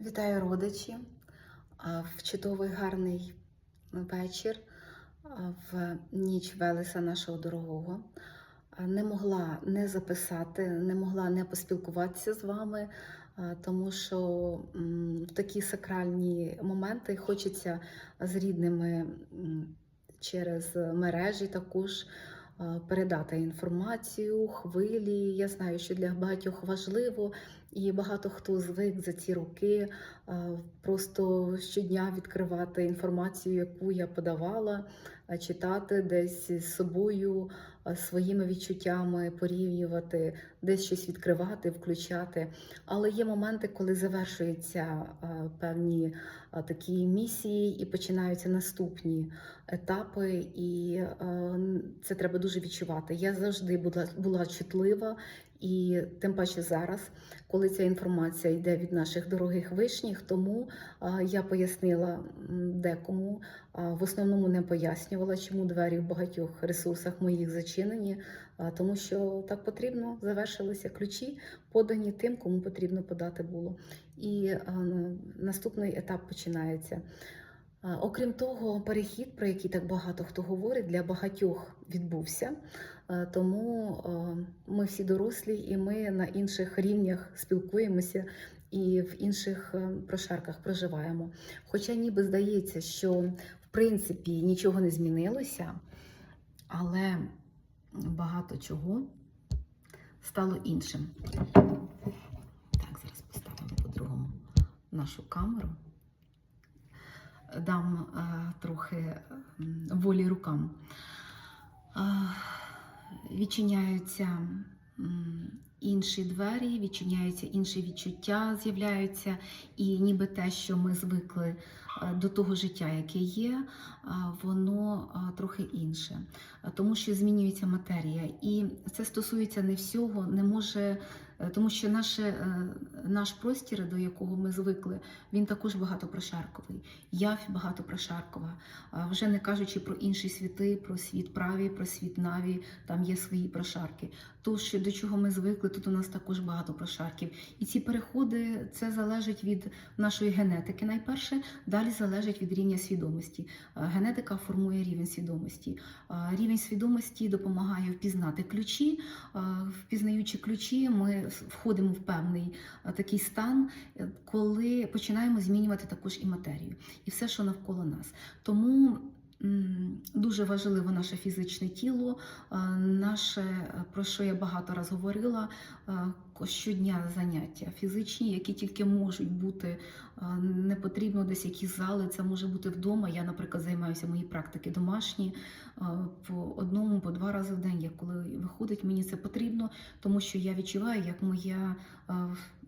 Вітаю родичі в чудовий гарний вечір в ніч Велеса нашого дорогого. Не могла не записати, не могла не поспілкуватися з вами, тому що в такі сакральні моменти хочеться з рідними через мережі також передати інформацію, хвилі. Я знаю, що для багатьох важливо, і багато хто звик за ці роки просто щодня відкривати інформацію, яку я подавала, читати десь з собою, своїми відчуттями, порівнювати, десь щось відкривати, включати. Але є моменти, коли завершуються певні такі місії і починаються наступні етапи, і це треба дуже відчувати. Я завжди була, була чутлива. І тим паче зараз, коли ця інформація йде від наших дорогих вишніх, тому я пояснила декому, в основному не пояснювала, чому двері в багатьох ресурсах моїх зачинені, тому що так потрібно завершилися ключі, подані тим, кому потрібно подати було. І наступний етап починається. Окрім того, перехід, про який так багато хто говорить, для багатьох відбувся. Тому ми всі дорослі, і ми на інших рівнях спілкуємося і в інших е, прошарках проживаємо. Хоча ніби здається, що в принципі нічого не змінилося, але багато чого стало іншим. Так, зараз поставимо по-другому нашу камеру. Дам е, трохи волі рукам. Е, відчиняються інші двері, відчиняються інші відчуття, з'являються, і ніби те, що ми звикли до того життя, яке є, е, воно е, трохи інше, Е, тому що змінюється матерія. І це стосується не всього, не може. е, Тому що наше, е, наш простір, до якого ми звикли, він також багатопрошарковий. Явь багатопрошаркова. Вже не кажучи про інші світи, про світ праві, про світ наві, там є свої прошарки. То, що до чого ми звикли, тут у нас також багато прошарків. І ці переходи це залежить від нашої генетики. Найперше, далі залежить від рівня свідомості. Е, Генетика формує рівень свідомості. Е, Рівень свідомості допомагає впізнати ключі. Е, Впізнаючи ключі, ми входимо в певний такий стан, коли починаємо змінювати також і матерію, і все, що навколо нас. Тому дуже важливо наше фізичне тіло, наше, про що я багато раз говорила, щодня заняття фізичні, які тільки можуть бути. Не потрібно десь якісь зали, це може бути вдома. Я, наприклад, займаюся мої практики домашні по одному, по два рази в день. Як коли виходить, мені це потрібно, тому що я відчуваю, як моя,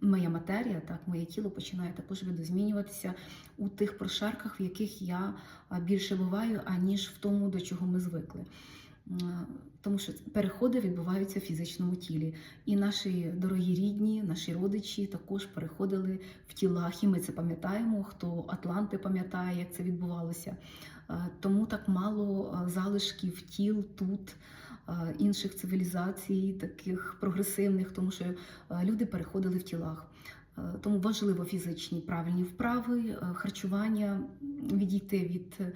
моя матерія, так, моє тіло починає також видозмінюватися у тих прошарках, в яких я більше буваю, аніж в тому, до чого ми звикли. Е, Тому що переходи відбуваються в фізичному тілі. І наші дорогі рідні, наші родичі також переходили в тілах, і ми це пам'ятаємо. Хто Атланти пам'ятає, як це відбувалося. Е, Тому так мало е, залишків тіл тут. Інших цивілізацій, таких прогресивних, тому що люди переходили в тілах. Тому важливо фізичні правильні вправи, харчування, відійти від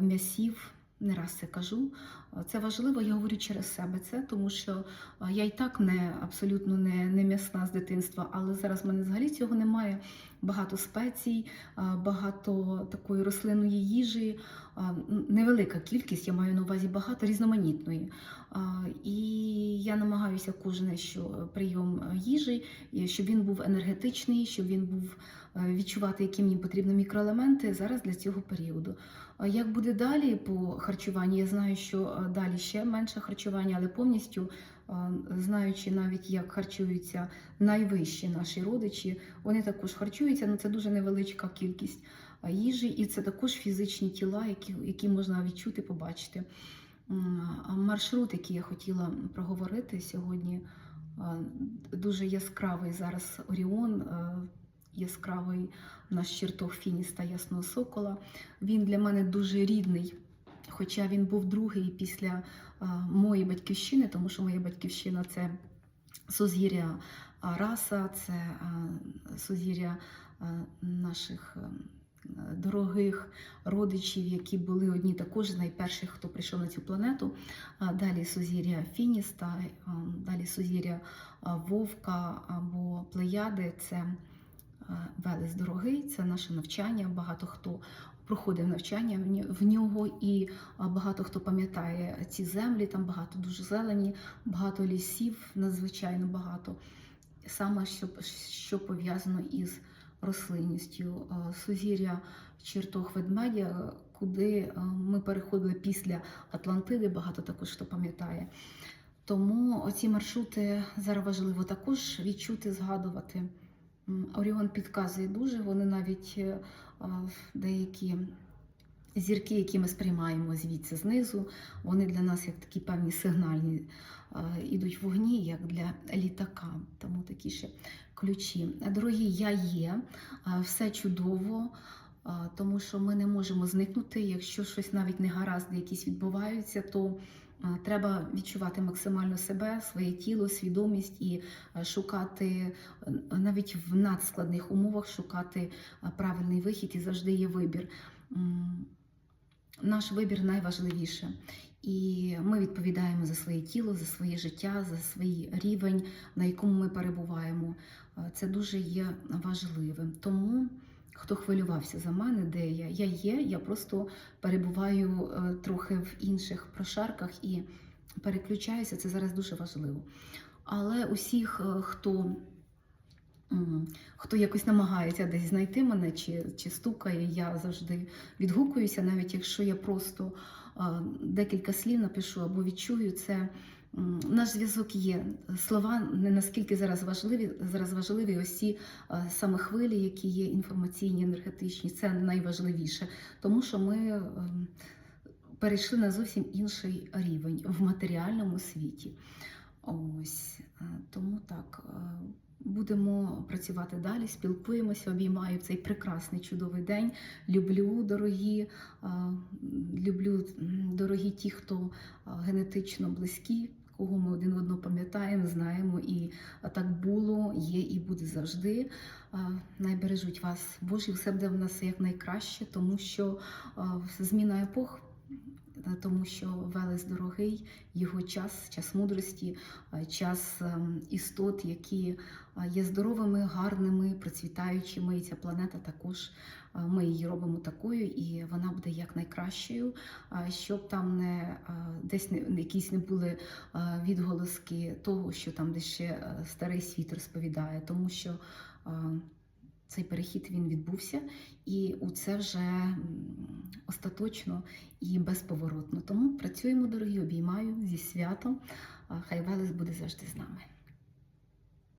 м'ясів. Не раз це кажу. Це важливо, я говорю через себе це, тому що е, я і так не абсолютно не, не м'ясна з дитинства, але зараз в мене взагалі цього немає. Багато спецій, е, багато такої рослинної їжі, е, невелика кількість, я маю на увазі багато різноманітної. І я намагаюся кожен що прийом їжі, щоб він був енергетичний, щоб він був відчувати, які мені потрібні мікроелементи зараз для цього періоду. Як буде далі по харчуванню? Я знаю, що е, далі ще менше харчування, але повністю е, знаючи навіть, як харчуються найвищі наші родичі, вони також харчуються, але це дуже невеличка кількість їжі, і це також фізичні тіла, які, які можна відчути, побачити. Маршрут, який я хотіла проговорити сьогодні, е, дуже яскравий зараз Оріон. Яскравий наш чертог Фініста Ясного Сокола. Він для мене дуже рідний, хоча він був другий після моєї батьківщини, тому що моя батьківщина це сузір'я раса, це сузір'я наших дорогих родичів, які були одні також з найперших, хто прийшов на цю планету. Далі сузір'я Фініста, далі сузір'я Вовка або Плеяди. Це Велес дорогий, це наше навчання. Багато хто проходив навчання в нього, і багато хто пам'ятає ці землі. Там багато дуже зелені, багато лісів, надзвичайно багато. Саме що, що пов'язано із рослинністю. Е, Сузір'я чертог ведмедя, е, куди е, ми переходили після Атлантиди, багато також хто пам'ятає. Тому оці маршрути зараз важливо також відчути, згадувати. Оріон підказує дуже, вони навіть е, деякі зірки, які ми сприймаємо звідси знизу, вони для нас як такі певні сигнальні ідуть вогні, як для літака. Тому такі ще ключі. Дорогі, я є, все чудово. Тому що ми не можемо зникнути. Якщо щось навіть не гаразд, якісь відбуваються, то треба відчувати максимально себе, своє тіло, свідомість і шукати е, навіть в надскладних умовах шукати правильний вихід і завжди є вибір. Наш вибір найважливіше. І ми відповідаємо за своє тіло, за своє життя, за свій рівень, на якому ми перебуваємо. Е, Це дуже є важливим. Тому хто хвилювався за мене, де я? Я є, я просто перебуваю е, трохи в інших прошарках і переключаюся. Це зараз дуже важливо. Але усіх, е, хто Хто якось намагається десь знайти мене чи, чи стукає, я завжди відгукуюся, навіть якщо я просто а, декілька слів напишу або відчую це. Наш зв'язок є. Слова не наскільки зараз важливі. Зараз важливі ці а, саме хвилі, які є інформаційні, енергетичні. Це найважливіше, тому що ми ем, перейшли на зовсім інший рівень в матеріальному світі. Ось е, тому так. е, Будемо працювати далі, спілкуємося, обіймаю цей прекрасний чудовий день. Люблю дорогі, е, люблю дорогі ті, хто е, генетично близькі, кого ми один одного пам'ятаємо, знаємо, і так було, є і буде завжди. Найбережуть вас Божі, все буде в нас як найкраще, тому що зміна епох. Е, Тому що Велес дорогий, його час, час мудрості, е, час ем, істот, які е, є здоровими, гарними, процвітаючими. І ця планета також ми її робимо такою, і вона буде як найкращою, щоб там не десь не якісь не були відголоски того, що там десь ще старий світ розповідає, тому що. Цей перехід він відбувся, і у це вже остаточно і безповоротно. Тому працюємо, дорогі, обіймаю зі святом. Хай Велес буде завжди з нами.